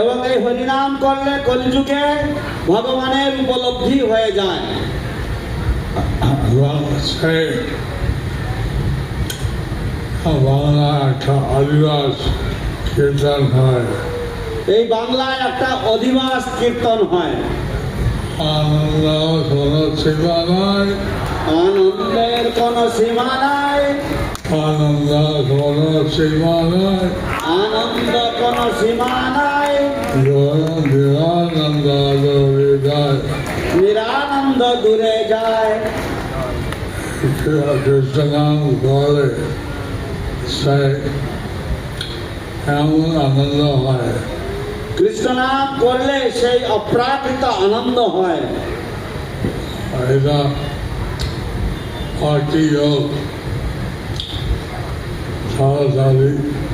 এবং এই হরিনাম করলে কলিযুগে ভগবানের উপলব্ধি হয়ে যায়। বাংলা একটা আদিবাস কীর্তন হয়। এই বাংলায় একটা অধিবাস কীর্তন হয়। আনন্দ কোনো সীমা নয় আনন্দের কোনো সীমা নাই। আনন্দ কোনো সীমা নয় আনন্দ কোনো সীমা নাই নিরানন্দ হৃদয় নিরানন্দ দূরে যায়। কৃষ্ণ নাম করে সে এমন আনন্দ হয়। কৃষ্ণ নাম করলে সেই অপ্রাকৃত আনন্দ হয়। এটা যোগ সরাসরি কলিযুগে